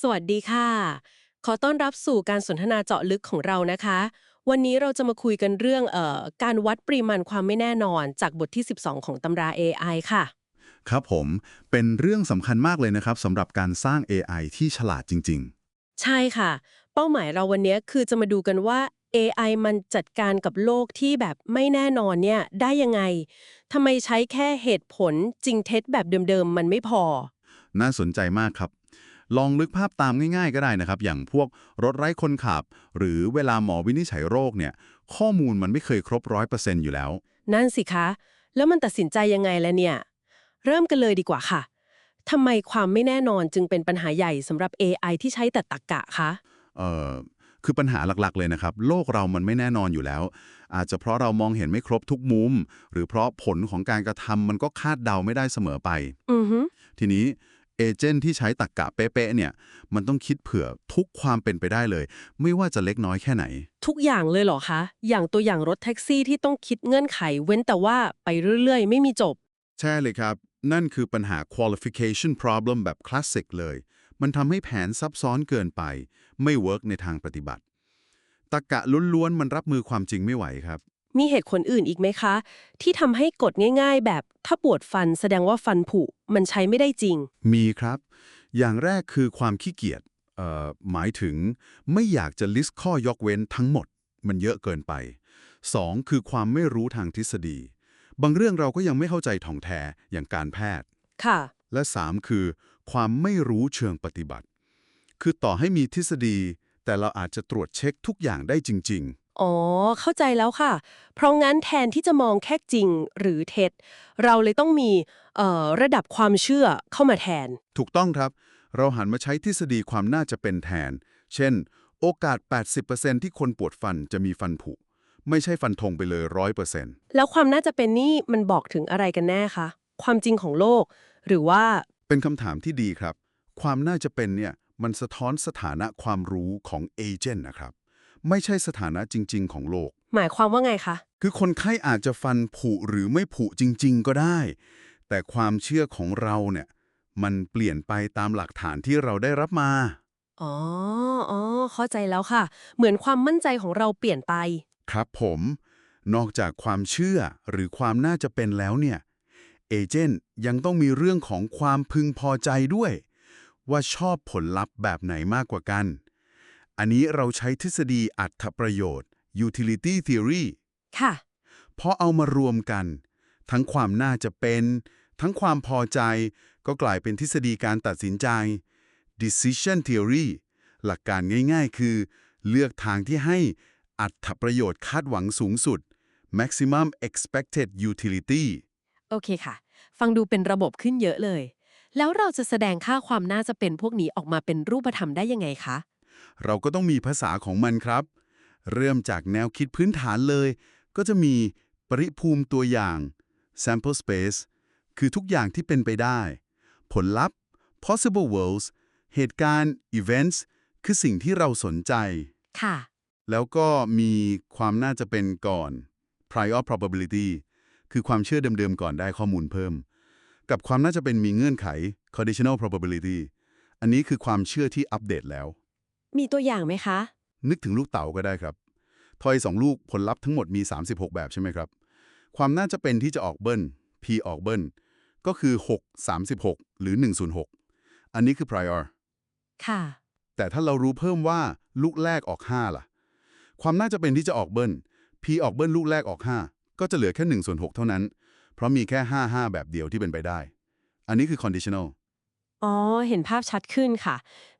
สวัสดีค่ะ ขอต้อนรับสู่การสนทนาเจาะลึกของเรานะคะ วันนี้เราจะมาคุยกันเรื่องเอ่อการวัดปริมาณความไม่แน่นอนจากบทที่ 12 ของตำรา AI ค่ะ ครับผม เป็นเรื่องสำคัญมากเลยนะครับสำหรับการสร้าง AI ที่ฉลาดจริงใช่ค่ะ เป้าหมายเราวันนี้คือจะมาดูกันว่า AI มันจัดการกับโลกที่แบบไม่แน่นอนเนี่ยได้ยังไงทำไมใช้แค่เหตุผลจริงเท็จแบบเดิมๆ มันไม่พอๆน่าสนใจมากครับ ลองนึกภาพตามง่ายๆ ก็ได้นะครับ อย่างพวกรถไร้คนขับ หรือเวลาหมอวินิจฉัยโรคเนี่ยข้อมูลมันไม่เคยครบร้อยเปอร์เซ็นต์อยู่แล้ว นั่นสิคะ แล้วมันตัดสินใจยังไงล่ะเนี่ย เริ่มกันเลยดีกว่าค่ะทำไมความไม่แน่นอนจึงเป็นปัญหาใหญ่สำหรับ AI ที่ใช้แต่ตรรกะคะเอ่อคือปัญหาหลักๆ เลยนะครับ โลกเรามันไม่แน่นอนอยู่แล้ว อาจจะเพราะเรามองเห็นไม่ครบทุกมุม หรือเพราะผลของการกระทำมันก็คาดเดาไม่ได้เสมอไป อือฮึทีนี้ เอเจนต์ที่ใช้ตรกกะเป๊ะๆเนี่ย มันต้องคิดเผื่อทุกความเป็นไปได้เลย ไม่ว่าจะเล็กน้อยแค่ไหน ทุกอย่างเลยเหรอคะ อย่างตัวอย่างรถแท็กซี่ที่ต้องคิดเงื่อนไข เว้นแต่ว่าไปเรื่อยๆ ไม่มีจบ ใช่เลยครับ นั่นคือปัญหา qualification problem แบบคลาสสิกเลย มันทำให้แผนซับซ้อนเกินไป ไม่เวิร์กในทางปฏิบัติตรกกะล้วนๆมันรับมือความจริงไม่ไหวครับ มีเหตุผลอื่นอีกไหมคะ ที่ทำให้กฎง่าย ๆ แบบถ้าปวดฟันแสดงว่าฟันผุมันใช้ไม่ได้จริง มีครับ อย่างแรกคือความขี้เกียจเอ่อหมายถึงไม่อยากจะ list ข้อยกเว้นทั้งหมด มันเยอะเกินไป 2. คือความไม่รู้ทางทฤษฎี บางเรื่องเราก็ยังไม่เข้าใจท่องแท้อย่างการแพทย์ ค่ะ และ 3 คือ ความไม่รู้เชิงปฏิบัติ คือต่อให้มีทฤษฎี แต่เราอาจจะตรวจเช็คทุกอย่างได้จริง อ๋อ เข้าใจแล้วค่ะ เพราะงั้นแทนที่จะมองแค่จริงหรือเท็จ เราเลยต้องมีเอ่อระดับความเชื่อเข้ามาแทนๆถูกต้องครับ เราหันมาใช้ทฤษฎีความน่าจะเป็นแทน เช่น โอกาส 80%ที่คนปวดฟันจะมีฟันผุ ไม่ใช่ฟันธงไปเลย100%แล้วความน่าจะเป็นนี่มันบอกถึงอะไรกันแน่คะ ความจริงของโลก หรือว่าเป็นคำถามที่ดีครับ ความน่าจะเป็นเนี่ยมันสะท้อนสถานะความรู้ของเอเจนต์นะครับ ไม่ใช่สถานะจริง ๆ ของโลก หมายความว่าไงคะ คือคนไข้อาจจะฟันผุหรือไม่ผุจริง ๆ ก็ได้ แต่ความเชื่อของเราเนี่ย มันเปลี่ยนไปตามหลักฐานที่เราได้รับมา อ๋อ อ๋อ เข้าใจแล้วค่ะ เหมือนความมั่นใจของเราเปลี่ยนไป ครับผม นอกจากความเชื่อหรือความน่าจะเป็นแล้วเนี่ย เอเจนต์ยังต้องมีเรื่องของความพึงพอใจด้วย ว่าชอบผลลัพธ์แบบไหนมากกว่ากัน อันนี้เราใช้ทฤษฎีอัตประโยชน์ utility theory ค่ะพอเอามารวมกัน ทั้งความน่าจะเป็น ทั้งความพอใจ ก็กลายเป็นทฤษฎีการตัดสินใจ decision theory หลักการง่ายๆ คือ เลือกทางที่ให้อัตประโยชน์คาดหวังสูงสุด maximum expected utility โอเคค่ะ ฟังดูเป็นระบบขึ้นเยอะเลย แล้วเราจะแสดงค่าความน่าจะเป็นพวกนี้ออกมาเป็นรูปธรรมได้ยังไงคะ เราก็ต้องมีภาษาของมันครับ เริ่มจากแนวคิดพื้นฐานเลย ก็จะมีปริภูมิตัวอย่าง sample space คือทุกอย่างที่เป็นไปได้ ผลลัพธ์ possible worlds เหตุการณ์ events คือสิ่งที่เราสนใจ ค่ะ แล้วก็มีความน่าจะเป็นก่อน prior probability คือความเชื่อเดิมๆก่อนได้ข้อมูลเพิ่ม กับความน่าจะเป็นมีเงื่อนไข conditional probability อันนี้คือความเชื่อที่อัปเดตแล้ว มีตัวอย่างไหมคะ นึกถึงลูกเต๋าก็ได้ครับทอยสองลูกผลลัพธ์ทั้งหมดมี 36 แบบใช่ไหมครับ ความน่าจะเป็นที่จะออกเบิ้ล P ออกเบิ้ล ก็คือ 6 36 หรือ 106 อันนี้คือ prior ค่ะ แต่ถ้าเรารู้เพิ่มว่าลูกแรกออก 5 ล่ะ ความน่าจะเป็นที่จะออกเบิ้ล P ออกเบิ้ลลูกแรกออก 5 ก็จะเหลือแค่1ส่วน6เท่านั้น เพราะมีแค่ 5 5 แบบเดียวที่เป็นไปได้ อันนี้คือ conditional อ๋อ เห็นภาพชัดขึ้นค่ะ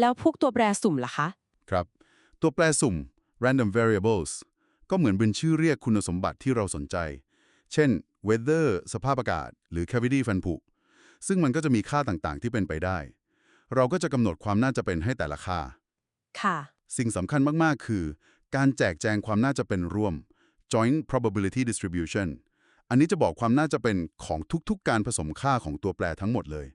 แล้วพวกตัวแปรสุ่มล่ะคะ ครับ ตัวแปรสุ่ม random variables ก็เหมือนเป็นชื่อเรียกคุณสมบัติที่เราสนใจ เช่น weather สภาพอากาศ หรือ cavity ฟันผุ ซึ่งมันก็จะมีค่าต่างๆ ที่เป็นไปได้ เราก็จะกำหนดความน่าจะเป็นให้แต่ละค่า ค่ะ สิ่งสำคัญมากๆ คือ การแจกแจงความน่าจะเป็นร่วม joint probability distribution อันนี้จะบอกความน่าจะเป็นของทุกๆการผสมค่าของตัวแปรทั้งหมดเลย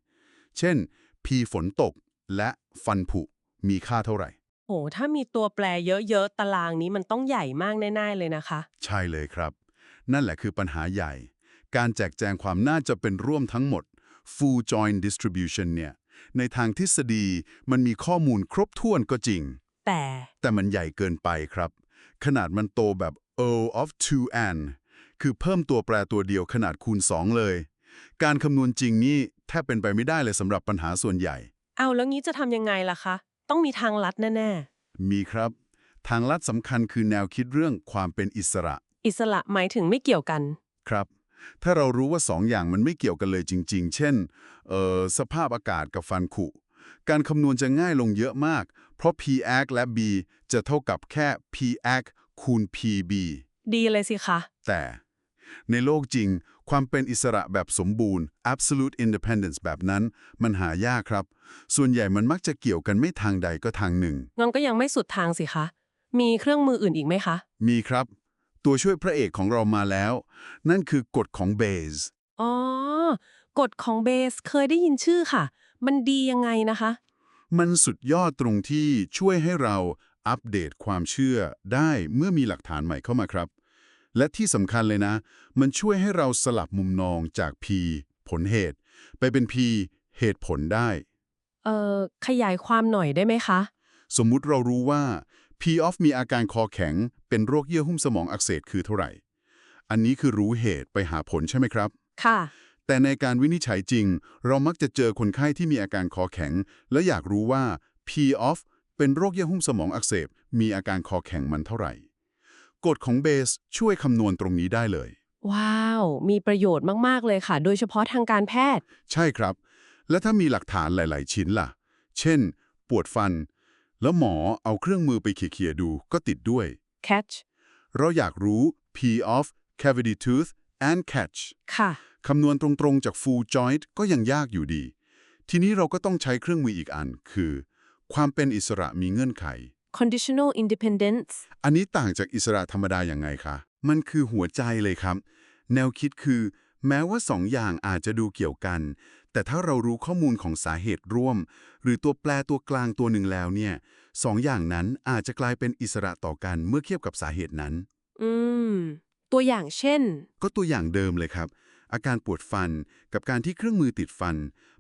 เช่น p ฝนตก และฟันผุ มีค่าเท่าไหร่โหถ้ามีตัวแปรเยอะ ๆ ตารางนี้มันต้องใหญ่มากแน่ๆเลยนะคะ ใช่เลยครับ นั่นแหละคือปัญหาใหญ่ การแจกแจงความน่าจะเป็นร่วมทั้งหมด full joint distribution เนี่ย ในทางทฤษฎีมันมีข้อมูลครบถ้วนก็จริง แต่ แต่มันใหญ่เกินไปครับ ขนาดมันโตแบบ O of 2n คือเพิ่มตัวแปรตัวเดียวขนาดคูณ 2 เลย การคำนวณจริงนี่แทบเป็นไปไม่ได้เลยสำหรับปัญหาส่วนใหญ่ เอาแล้วงี้จะทำยังไงล่ะคะ ต้องมีทางลัดแน่มีครับ ทางลัดสำคัญคือแนวคิดเรื่องความเป็นอิสระๆ อิสระหมายถึงไม่เกี่ยวกัน ครับ ถ้าเรารู้ว่าสองอย่างมันไม่เกี่ยวกันเลยจริง ๆ เช่นเอ่อสภาพอากาศกับฟันผุการคำนวณจะง่ายลงเยอะมาก เพราะ p a c และ b จะเท่ากับแค่ p a c คูณ pb ดีเลยสิคะ แต่ในโลกจริง ความเป็นอิสระแบบสมบูรณ์ absolute independence แบบนั้น มันหายากครับ ส่วนใหญ่มันมักจะเกี่ยวกันไม่ทางใดก็ทางหนึ่ง งั้นก็ยังไม่สุดทางสิคะ มีเครื่องมืออื่นอีกไหมคะ มีครับ ตัวช่วยพระเอกของเรามาแล้ว นั่นคือกฎของเบสอ๋อ กฎของเบสเคยได้ยินชื่อค่ะ มันดียังไงนะคะ มันสุดยอดตรงที่ช่วยให้เราอัปเดตความเชื่อได้เมื่อมีหลักฐานใหม่เข้ามาครับ และที่สำคัญเลยนะ มันช่วยให้เราสลับมุมมองจาก P ผลเหตุ ไปเป็น P เหตุผลได้ เอ่อ ขยายความหน่อยได้ไหมคะ สมมุติเรารู้ว่า P of มีอาการคอแข็ง เป็นโรคเยื่อหุ้มสมองอักเสบคือเท่าไหร่ อันนี้คือรู้เหตุไปหาผลใช่ไหมครับ ค่ะ แต่ในการวินิจฉัยจริง เรามักจะเจอคนไข้ที่มีอาการคอแข็ง และอยากรู้ว่า P of เป็นโรคเยื่อหุ้มสมองอักเสบมีอาการคอแข็งมันเท่าไหร่ กฎของเบสช่วยคำนวณตรงนี้ได้เลย ว้าว มีประโยชน์มาก ๆ เลยค่ะ โดยเฉพาะทางการแพทย์ ใช่ครับ และถ้ามีหลักฐานหลาย ๆ ชิ้นล่ะ เช่น ปวดฟัน แล้วหมอเอาเครื่องมือไปเขี่ยๆดูก็ติดด้วย catch เราอยากรู้ P of cavity tooth and catch ค่ะคำนวณตรงๆจาก full joint ก็ยังยากอยู่ดี ทีนี้เราก็ต้องใช้เครื่องมืออีกอันคือ ความเป็นอิสระมีเงื่อนไข conditional independence อันนี้ต่างจากอิสระธรรมดาอย่างไงคะ มันคือหัวใจเลยครับ แนวคิดคือ แม้ว่าสองอย่างอาจจะดูเกี่ยวกัน แต่ถ้าเรารู้ข้อมูลของสาเหตุร่วม หรือตัวแปรตัวกลางตัวหนึ่งแล้วเนี่ยสองอย่างนั้นอาจจะกลายเป็นอิสระต่อกันเมื่อเทียบกับสาเหตุนั้น อืม ตัวอย่างเช่น ก็ตัวอย่างเดิมเลยครับ อาการปวดฟันกับการที่เครื่องมือติดฟัน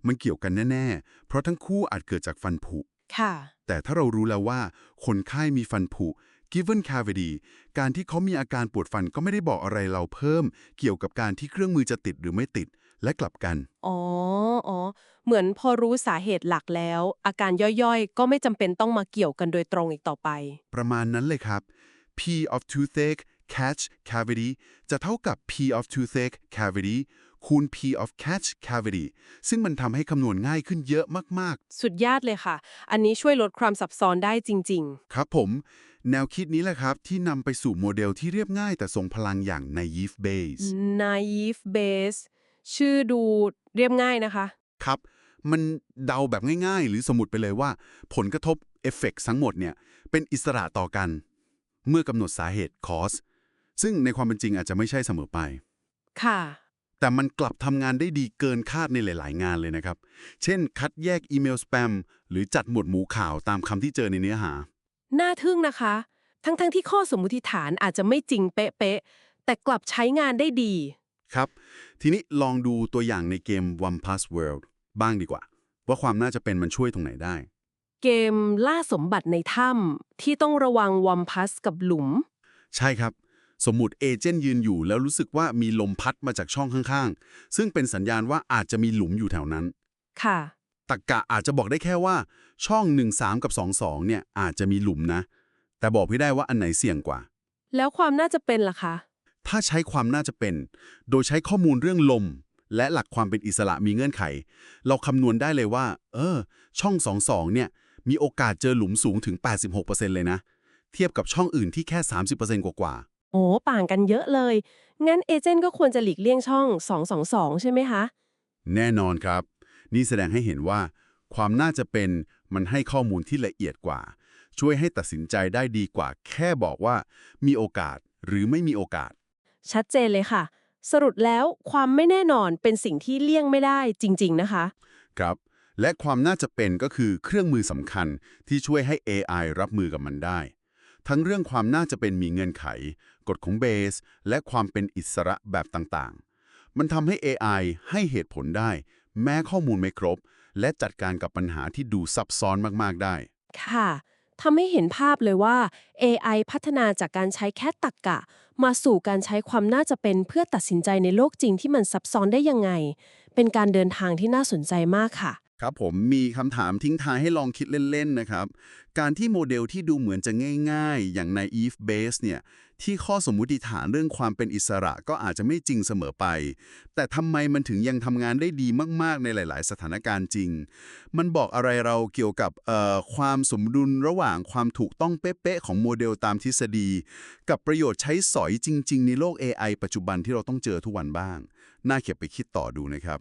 มันเกี่ยวกันแน่ ๆ เพราะทั้งคู่อาจเกิดจากฟันผุ ค่ะ แต่ถ้าเรารู้แล้วว่า คนไข้มีฟันผุ given cavity การที่เขามีอาการปวดฟันก็ไม่ได้บอกอะไรเราเพิ่ม เกี่ยวกับการที่เครื่องมือจะติดหรือไม่ติดและกลับกัน อ๋อ อ๋อ เหมือนพอรู้สาเหตุหลักแล้ว อาการย่อยๆ ก็ไม่จำเป็นต้องมาเกี่ยวกันโดยตรงอีกต่อไป ประมาณนั้นเลยครับ P of toothache catch cavity จะเท่ากับ P of toothache cavity คูณ P of catch cavity ซึ่งมันทำให้คำนวณง่ายขึ้นเยอะมากๆ สุดยอดเลยค่ะ อันนี้ช่วยลดความซับซ้อนได้จริงครับผม แนวคิดนี้แหละครับ ที่นำไปสู่โมเดลที่เรียบง่ายแต่ทรงพลังอย่าง naive Bayes ๆ naive base ชื่อดูเรียบง่ายนะคะ ครับ มันเดาแบบง่ายๆ หรือสมมติไปเลยว่า ผลกระทบเอฟเฟกทั้งหมดเนี่ยเป็นอิสระต่อกัน เมื่อกำหนดสาเหตุ cause ซึ่งในความเป็นจริงอาจจะไม่ใช่เสมอไป ค่ะ แต่มันกลับทำงานได้ดีเกินคาดในหลาย ๆ งานเลยนะครับ เช่น คัดแยกอีเมลสแปมหรือจัดหมวดหมู่ข่าวตามคำที่เจอในเนื้อหา น่าทึ่งนะคะ ทั้งๆที่ข้อสมมุติฐานอาจจะไม่จริงเป๊ะๆแต่กลับใช้งานได้ดี ครับ ทีนี้ลองดูตัวอย่างในเกม One Plus World บ้างดีกว่า ว่าความน่าจะเป็นมันช่วยตรงไหนได้ เกมล่าสมบัติในถ้ำที่ต้องระวังวอมพัสกับหลุม ใช่ครับ สมมุติเอเจนต์ยืนอยู่แล้วรู้สึกว่ามีลมพัดมาจากช่องข้างๆ ซึ่งเป็นสัญญาณว่าอาจจะมีหลุมอยู่แถวนั้น ค่ะ ตักกะอาจจะบอกได้แค่ว่า ช่อง 13 กับ 22 เนี่ยอาจจะมีหลุมนะ แต่บอกไม่ได้ว่าอันไหนเสี่ยงกว่า แล้วความน่าจะเป็นล่ะคะ ถ้าใช้ความน่าจะเป็น โดยใช้ข้อมูลเรื่องลม และหลักความเป็นอิสระมีเงื่อนไข เราคำนวณได้เลยว่า เออ ช่อง 22 เนี่ย มีโอกาสเจอหลุมสูงถึง 86%เลยนะ เทียบกับช่องอื่นที่แค่ 30%กว่าๆ โอ้ต่างกันเยอะเลย งั้นเอเจนต์ก็ควรจะหลีกเลี่ยงช่อง 222 ใช่ไหมคะ แน่นอนครับ นี่แสดงให้เห็นว่า ความน่าจะเป็นมันให้ข้อมูลที่ละเอียดกว่า ช่วยให้ตัดสินใจได้ดีกว่า แค่บอกว่า มีโอกาสหรือไม่มีโอกาส ชัดเจนเลยค่ะ สรุปแล้วความไม่แน่นอนเป็นสิ่งที่เลี่ยงไม่ได้จริง ๆ นะคะ ครับ และความน่าจะเป็นก็คือเครื่องมือสำคัญที่ช่วยให้ AI รับมือกับมันได้ทั้งเรื่องความน่าจะเป็นมีเงื่อนไข กฎของเบส และความเป็นอิสระแบบต่างๆ มันทำให้ AI ให้เหตุผลได้ แม้ข้อมูลไม่ครบ และจัดการกับปัญหาที่ดูซับซ้อนมากๆได้ ค่ะทำให้เห็นภาพเลยว่า AI พัฒนาจากการใช้แค่ตรรกกะ มาสู่การใช้ความน่าจะเป็นเพื่อตัดสินใจในโลกจริงที่มันซับซ้อนได้ยังไง เป็นการเดินทางที่น่าสนใจมากค่ะ ครับผมมีคำถามทิ้งท้ายให้ลองคิดเล่น ๆ นะครับ การที่โมเดลที่ดูเหมือนจะง่าย ๆ อย่างใน Eve Base เนี่ย ที่ข้อสมมุติฐานเรื่องความเป็นอิสระก็อาจจะไม่จริงเสมอไป แต่ทำไมมันถึงยังทำงานได้ดีมาก ๆ ในหลาย ๆ สถานการณ์จริง มันบอกอะไรเราเกี่ยวกับเอ่อความสมดุลระหว่างความถูกต้องเป๊ะ ๆ ของโมเดลตามทฤษฎี กับประโยชน์ใช้สอยจริง ๆ ในโลก AI ปัจจุบันที่เราต้องเจอทุกวันบ้าง น่าเก็บไปคิดต่อดูนะครับ